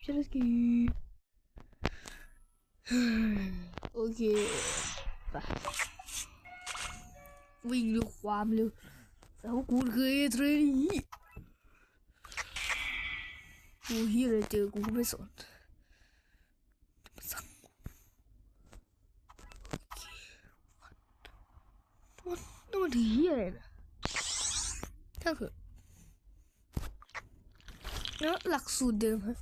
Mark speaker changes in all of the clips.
Speaker 1: เชลสกีโอเคไปวิ่งด้วยความเร็วแต่ว่ากูเคยเทรนนี่กูเฮียอะไรเจอกูไม่สนสั่งโอเคนั่นมันเฮียอะไรนะถ้าเกิด แล้วหลักสูตรเดิมฮะ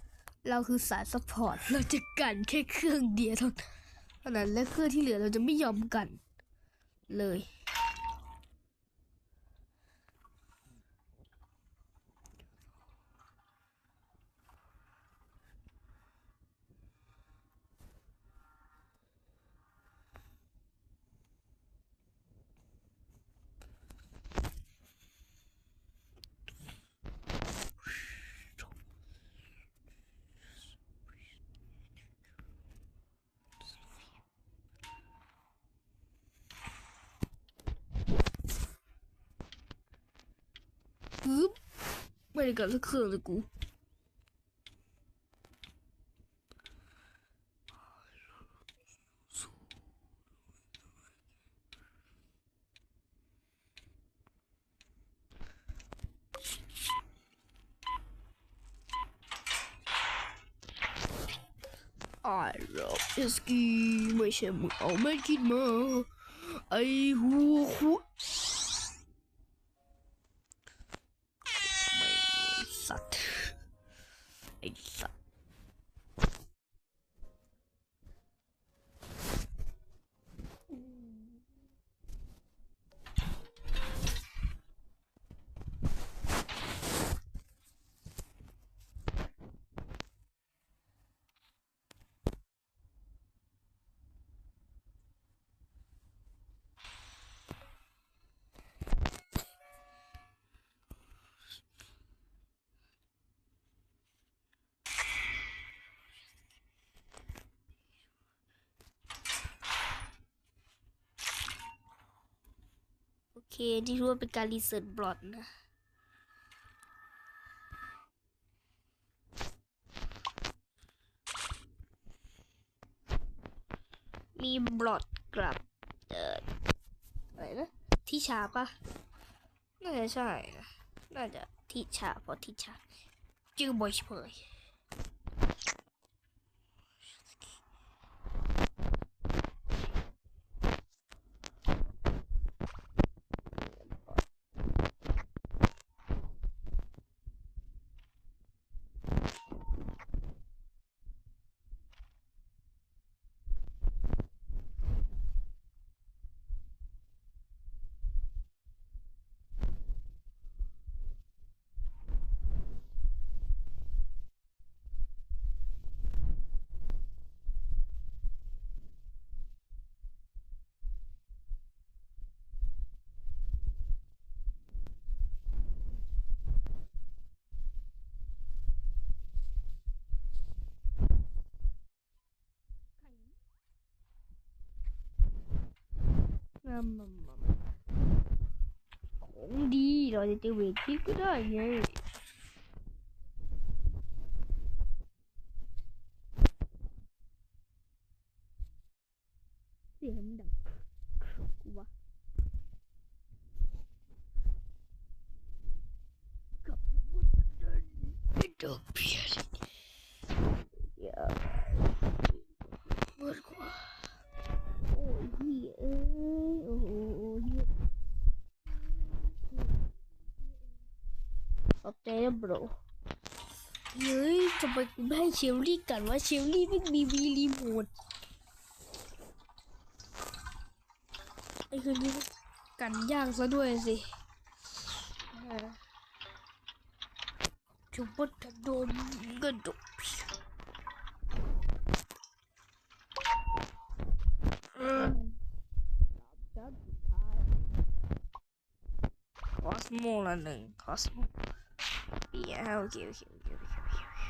Speaker 1: เราคือสายซัพพอร์ตเราจะกันแค่เครื่องเดียวเท่านั้นและเครื่องที่เหลือเราจะไม่ยอมกันเลย ปึ๊บ ไม่ได้กันสักเครื่ ไอ้ สัตว์โอเคนี่ถือว่าเป็นการรีเสิร์ชบล็อตนะมีบล็อตกลับ เอ่ออะไรนะที่ชาปะน่าจะใช่นะน่าจะที่ชาเพราะที่ชาจื่อบ่อยเฉยงามมามของ ดีเราจะเจอเวทีก็ได้ไงเสียงมันดังกูวะกับสมุดเดินเป็นดอกเบี้ยอย่าหมดกว่า โอ้ยเหี้ยเอ้ยโอ้โหเหี้ยขอ บใจนะบรเฮ้ยทำไมกูไม่ให้เชลลี่กันวะเชลลี่ไม่มีวีรีโมทไอ้คืนนี้กันยากซะด้วยสิอ่าจุบดจะโดนกระดกอืมจัดสุดท้ายคอสโมละหนึ่งคอสโมเปียโอเคโอเคโอเคโอเคโอเคโอเค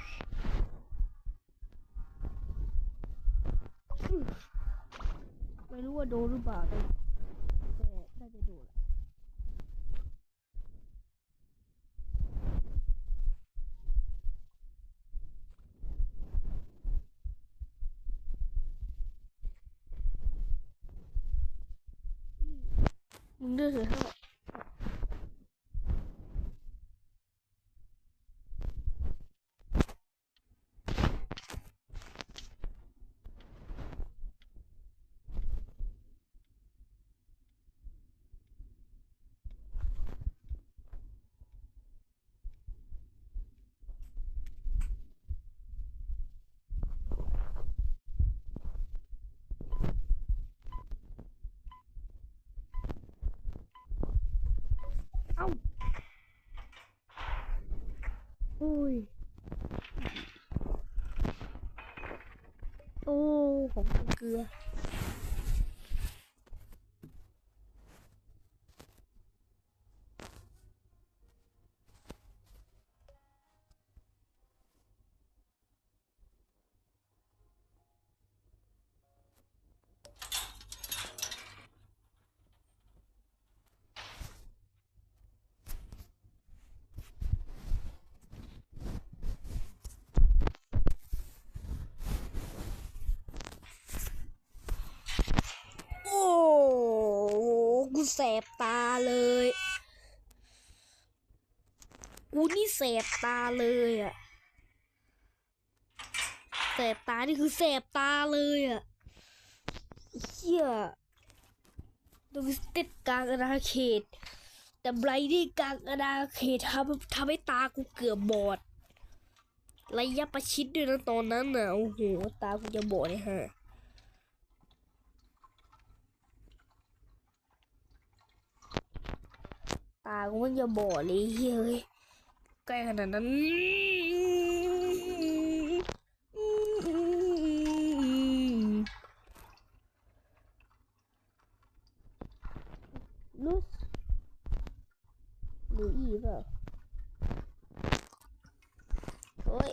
Speaker 1: ไม่รู้ว่าโดนหรือเปล่าแต่น่าจะโดนแหละ มึงเลือกเถอะเท่าไหร่ เอ้าโอ้ย โอ้ ของกูเกลือ โอ้กู แสบตาเลยกูนี่แสบตาเลยอะแสบตา นี่คือแสบตาเลยอะเชี่ยดูติดกลางอาณาเขต แต่ไบรนี่กลางอาณาเขตทำทำให้ตากูเกือบบอดระยะประชิดด้วยนะตอนนั้นน่ะ โอ้โห ตากูจะบอดเลยฮะากูมันจะบอเลยเฮ้ยใกล้ขนาดนั้นลุสลูอีเปล่าโอ้ย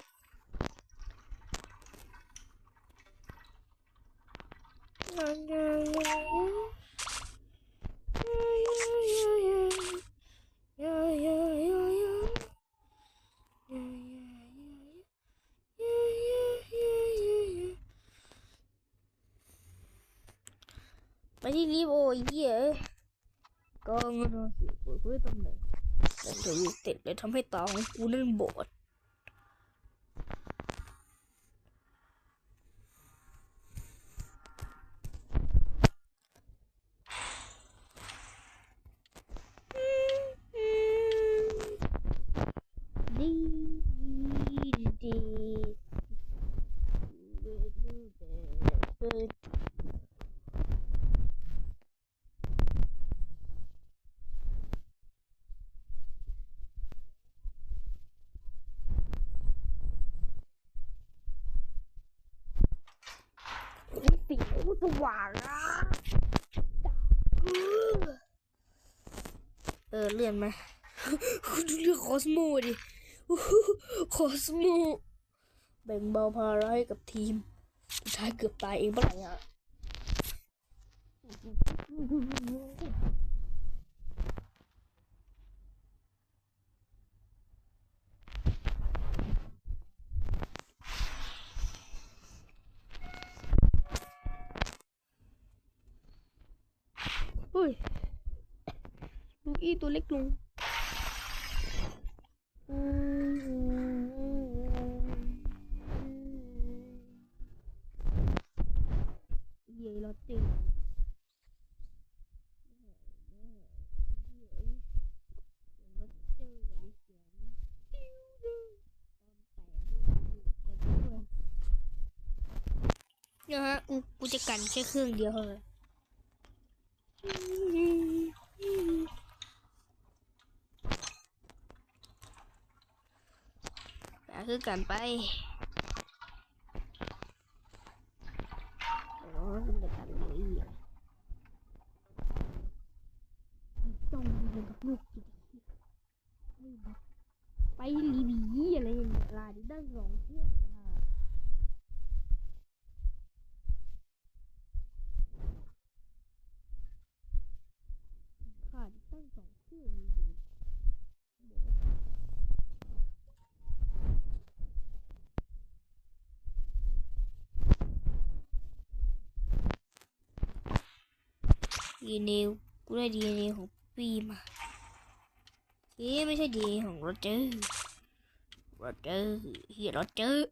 Speaker 1: ไปที่รีบโอ้ยเหี้ยก็เงินเราสิปวดด้วยตำแหน่งแต่เธอติดเลย ทำให้ตาของกูนั่นบอดดีดีสีกูส ว่างอะเออเลื่อนมดูเรื่องคอสโมดิคอสโมแบ่งเบาภาระให้กับทีมสุดท้ายเกือบตายเองเปล่าเนี่ย เฮ้ยลูกอี้ตัวเล็กลงเย่รถติดเนี่ยฮะกูกูจะกันแค่เครื่องเดียวเท่านั้นแต่คือกันไปอ๋อเป็นแต่กันเลยอะต้องเรียนกับ กันไปไปลีบีอะไรอย่างเงี้ยลาดิได้สองเที่ยวนะขาดตั้งสองเที่ยวเลยดู ยีนิวกูได้ดีเอของปีมาเอ๊ะไม่ใช่ดีของโรเจอร์โรเจอร์เฮียโรเจอร์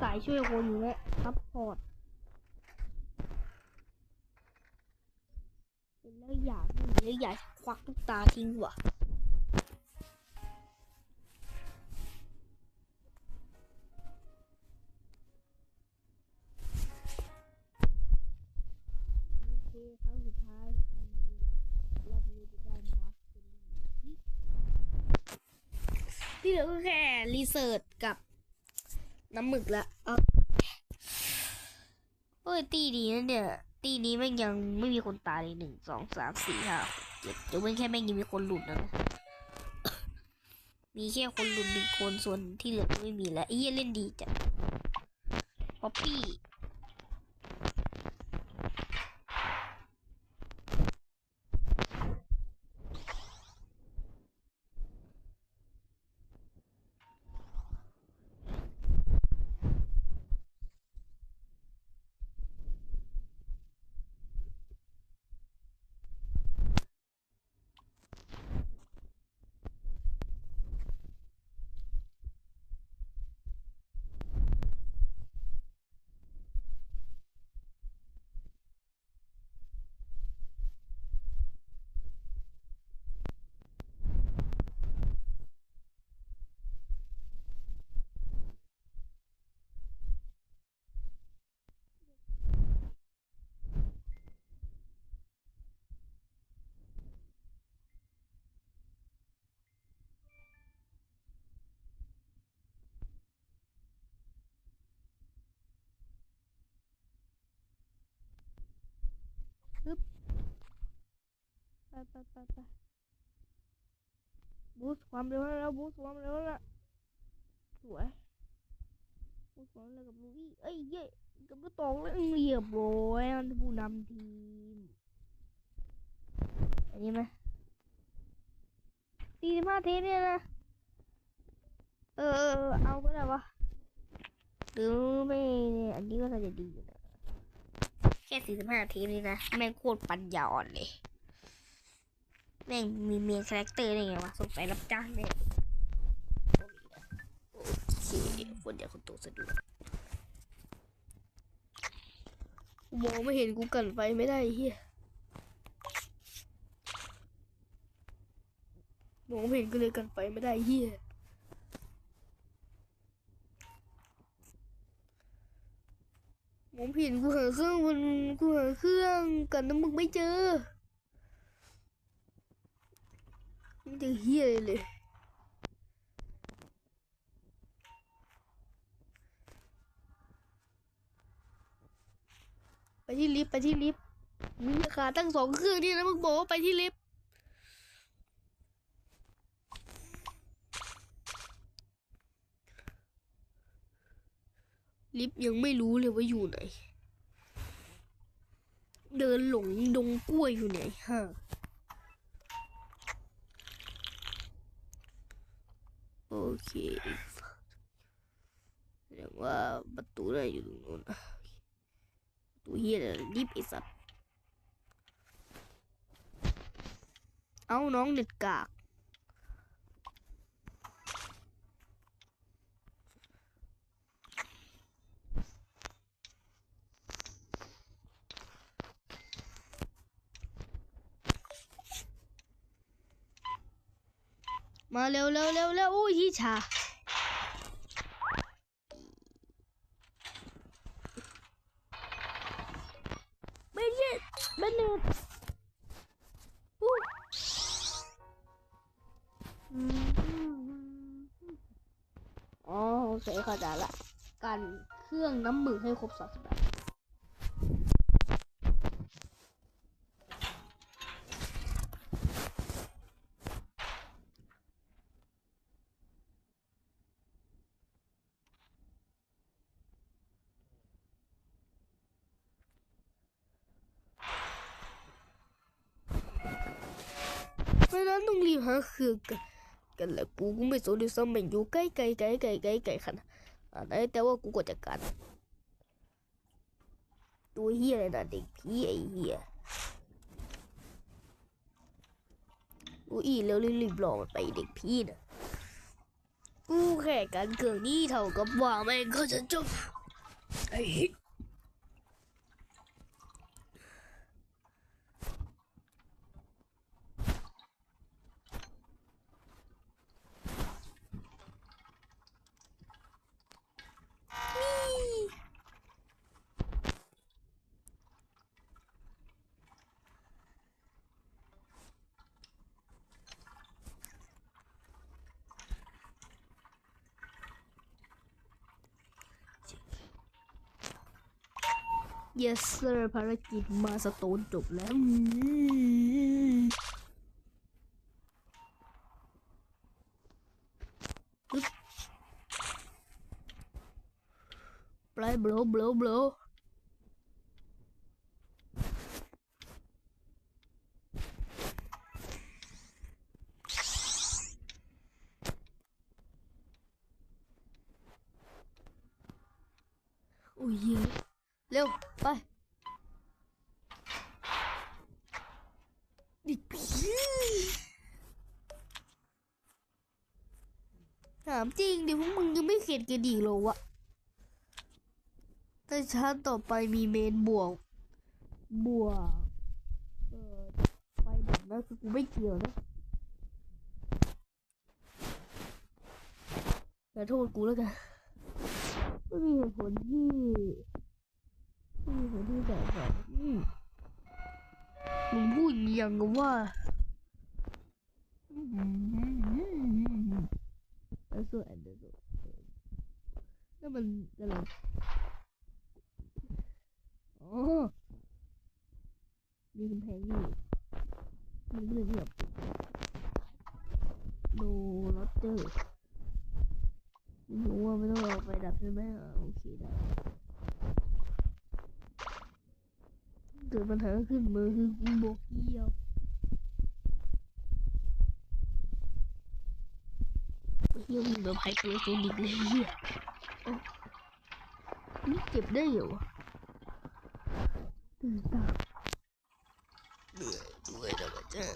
Speaker 1: สายช่วยคนอยู่แล้วซัพพอร์ตเห็น แล้วอยากแล้วอยากควักลูกตาทิ้งว่ะที่เหลือก็แค่รีเสิร์ชกับน้ำหมึกละเอ้ยตีดีนะเนี่ย ตีนี้แม่งยังไม่มีคนตายเลยหนึ่งสองสามสี่ห้าเจ็ดยกเว้นแค่แม่งยังมีคนหลุดนะมีแค่คนหลุดหนึ่งคนส่วนที่เหลือไม่มีแล้วไอ้เหี้ยเล่นดีจัดป๊อปปี้ ไปไปไปไปบูสความเร็วแล้วบูสความเร็วแล้วสวยบูสความเร็วกับลูอี้เอ้ยเย่กับลูกตองแล้วเหยียบโรยมันผู้นำทีมอันนี้ไหมสี่สิบห้าเทปเนี่ยนะเออเอาก็ได้วะหรือไม่เนี่ยอันนี้ก็จะดีอยู่นะ แค่สี่สิบห้าทปนี่นะ แม่งโคตรปัญญาอ่อนเลย แม่งมีเมนคาแรคเตอร์ได้ไงวะสงสัยรับจ้างเนี่ยโอเคคนเดียวคนโตสะดวกมองไม่เห็นกูกันไฟไม่ได้เฮียมองไม่เห็นก็เลยกันไฟไม่ได้เฮีย มองไม่เห็นกูหาเครื่องมันกูหาเครื่องกันน้ำมึงไม่เจอไม่เจอเฮียเลยไปที่ลิฟต์ไปที่ลิฟต์มีราคาตั้งสองเครื่องนี่นะมึงบอกว่าไปที่ลิฟต์ ลิฟยังไม่รู้เลยว่าอยู่ไหน เดินหลงดงกล้วยอยู่ไหนฮะโอเคแสดงว่าประตูน่าจะอยู่ตรงโน้นประตูเฮียลยรีบไอสัตว์เอาน้องเด็ดกาก มาเร็วเร็วเร็วเร็วอุ้ยฮิชาเบนเนตเบนเนตอู้อ๋อโอเคเข้าใจละ การเครื่องน้ำมึกให้ครบสามสิบแบบ ไม่นต้องรีบหาเครื่องกันกันแหละกูกูไม่สนด้วยซ้ำม่งอยู่ใกล้ไกลไกลไกลไกลไกลขนาดอ่าไหนแต่ว่ากูก็จัดการตัวเฮียอะไรนะเด็กผีไอ้เฮียกูอีแล้วรีบๆรอมันไปเด็กผีนะกูแค่การเครื่องนี้เท่ากับว่าแม่งก็จะจบไอ้ Yes sir ภารกิจมาสโตนจบแล้วอืมปึ๊บลูบลูบลูโอ้ยเหี้ยเร็ว ไปดิผีถามจริงดิพวกมึงยังไม่เข็ดกันอีกเหรอวะแต่ชั้นต่อไปมีเมนบวก บวก เออไฟดับนะคือกูไม่เกี่ยวนะแต่โทษกูแล้วกันไม่มีเหตุผลที่ไม่มีเหตุผลที่แบบแบบอืมมึงพูดอย่างว่าอืม แล้วส่วนอันเดอร์แล้วมันอะไรโอ๋อมีกำแพงนี่มันเรื่องเงียบโนลอตเตอร์มึงรู้ว่าไม่ต้องเอาไปดับใช่ไหมอะโอเคได้เกิดปัญหาขึ้นมาคือกูบอกเยี่ยว ยังมีแบบไฮเปอร์โซนิกเลยเฮียนี่เก็บได้อยู่ตื่นตาเหนื่อยด้วยนะกระเจ้า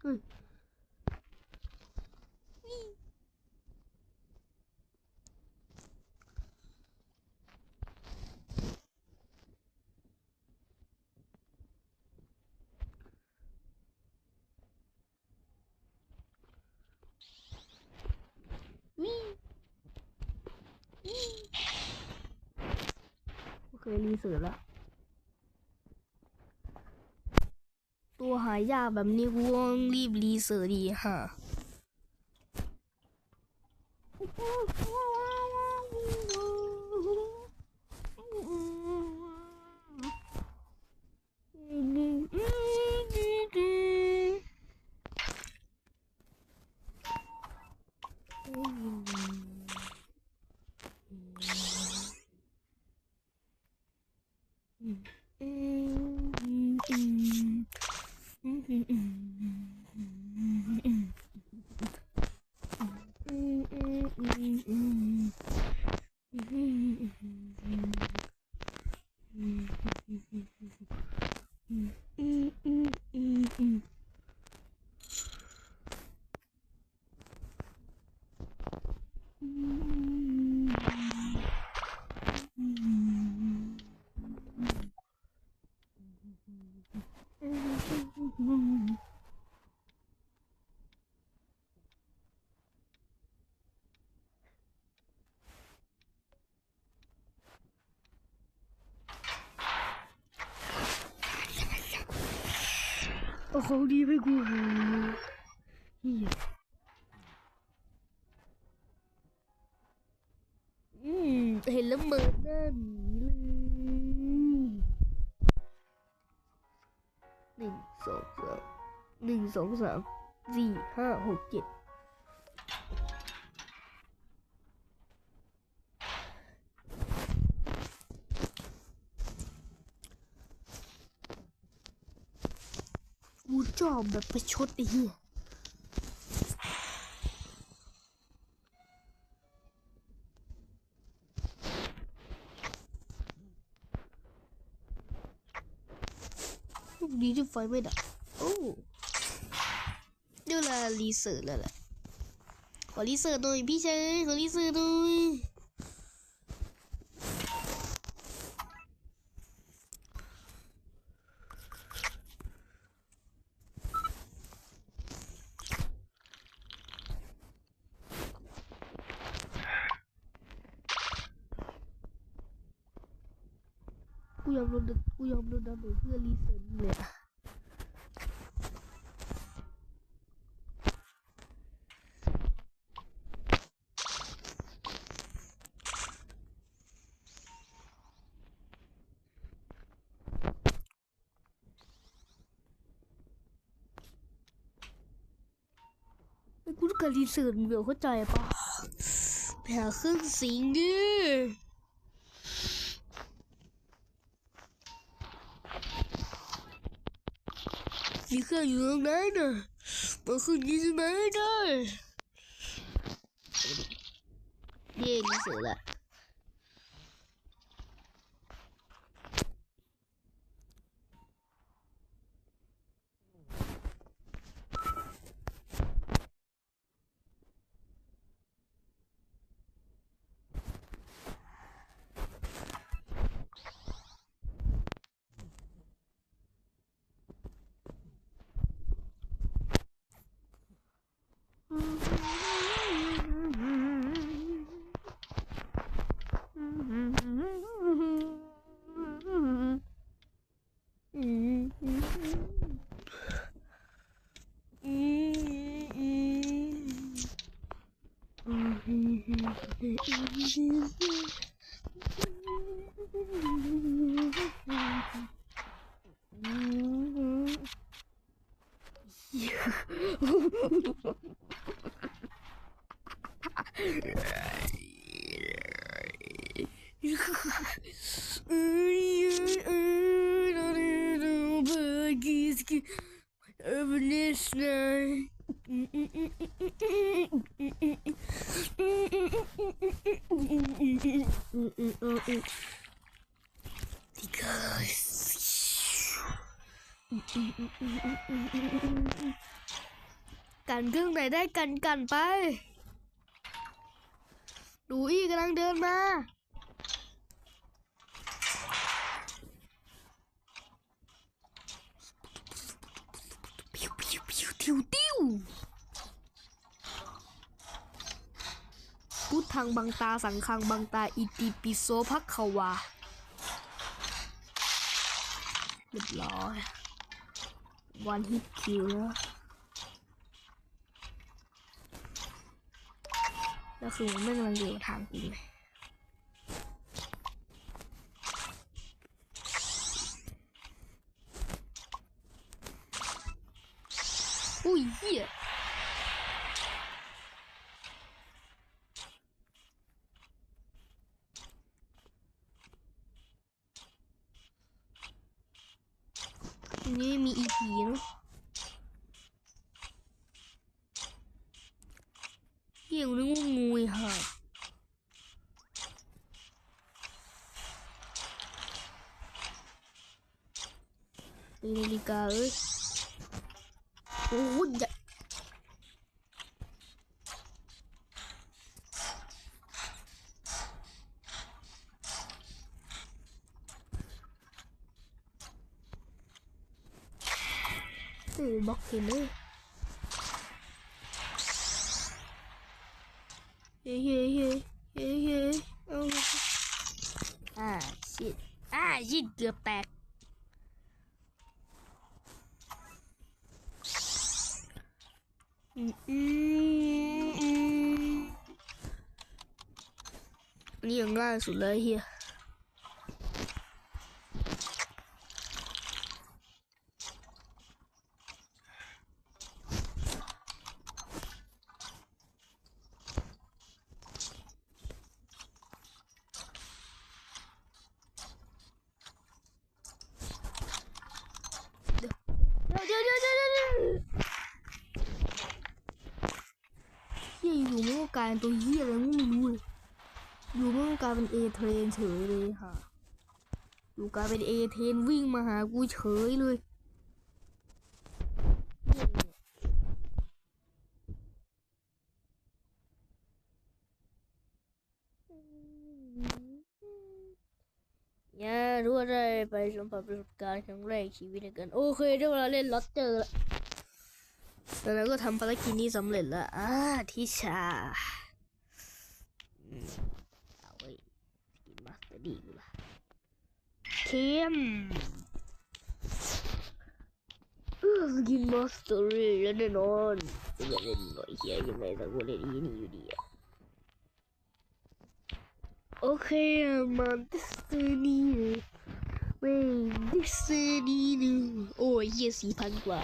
Speaker 1: เฮ้ยวิ่งวิ่ง โอเครีเสิร์ชละตัวหายากแบบนี้กูต้องรีบรีเสิร์ชดีฮะ ของดีไปกูเฮียอืมเห็นแล้วเหมินหน้าหมีเลยหนึ่งสองสามหนึ่งสองสามสี่ห้าหกเจ็ด อบแบบประชดไอ้เหี้ยลูกนี้ที่ไฟไม่ดับโอ้ดี๋ยวลรีเสิร์ชแล้วแหละขอรีเสิร์ชหน่อยพี่ชายขอรีเสิร์ชหน่อย กูยอมโดนกูยอมโดนดาเมจเพื่อรีเสิร์ชเลยอะกูต้องการรีเสิร์ชเดี๋ยวเข้าใจปะไปหาเครื่งสิงดิ มีเครื่องอยู่ตรงไหนน่ะมาขึ้ นยี่สิบไหมได้เย่รีเสิร์ชละกันเครื่องไหนได้กันกันไป ดูอีกำลังเดินมาิวติ้วพุทธังบังตาสังคังบังตาอิติปิโสภักขวาเรียบร้อย วันฮิตคิวแล้ว แล้วคือมันไม่กำลังเดียวทางกูเลยอุ้ยเหี้ยอันนี้มีอีพีเนอะเหี้ยกูนึกว่างูไอ้ห่า ตีนาฬิกาเ Selesai, yaitu. อยู่มันก็กลายเป็นเอเทรนเฉยเลยค่ะ อยู่กลายเป็นเอเทรนวิ่งมาหากูเฉยเลยเนี่ยอย่ารู้ว่าได้ไปสัมผัสประสบการณ์ครั้งแรกชีวิตกัน โอเคได้เวลาเล่นล็อตเตอร์ละแล้วเราก็ทำภารกิจนี้สำเร็จแล้วอ่าทิชา กินมาสเตอร์ดีกูละเข้มเออสกินมาสเตอร์ดีแล้วแน่นอนจะเล่นหน่อยเฮียยังไงแต่กูเล่นอีนี่อยู่ดีอะโอเคมาดิสนีย์เว้ยดิสนีย์โอ้ยเฮียสี่พันกว่า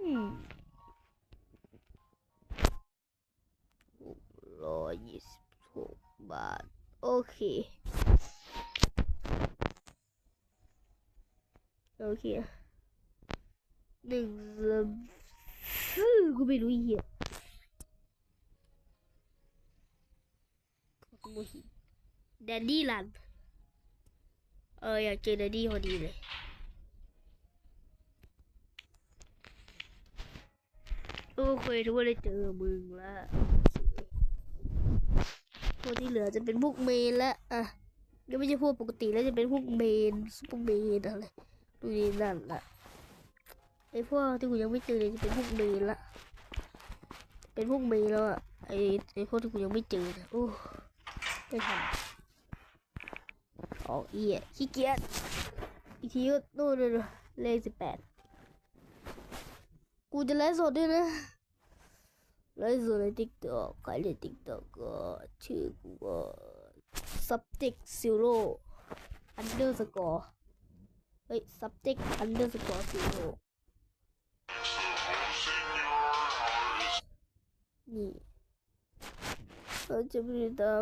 Speaker 1: อืมหกร้อยยี่สิบหกบาท โอเค โอเคหนึ่งสองกูไม่รู้เหี้ยขโมยหินแดนดี้ลันเอออยากเจอแดนดี้พอดีเลยโอเคทุกคนได้เจอมึงแล้ว พวกที่เหลือจะเป็นพวกเมนแล้วอะยังไม่ใช่พวกปกติแล้วจะเป็นพวกเมนซุปเปอร์เมนอะไรดูนี่นั่นละไอพวกที่กูยังไม่เจอเลยจะเป็นพวกเมนละ เป็นพวกเมนแล้วอะไอไอพวกที่กูยังไม่เจอนะโอ้ไม่ทันออกเอียขี้เกียจอีกทีก็โน่นเลยเลขสิบแปดกูจะไลฟ์สดด้วยนะ ไลฟ์สดในติ๊กต็อกใครเล่นติ๊กต็อกก็ชื่อกูก็ subject zero underscore เฮ้ย subject underscore zero นี่เราจะไปติดตา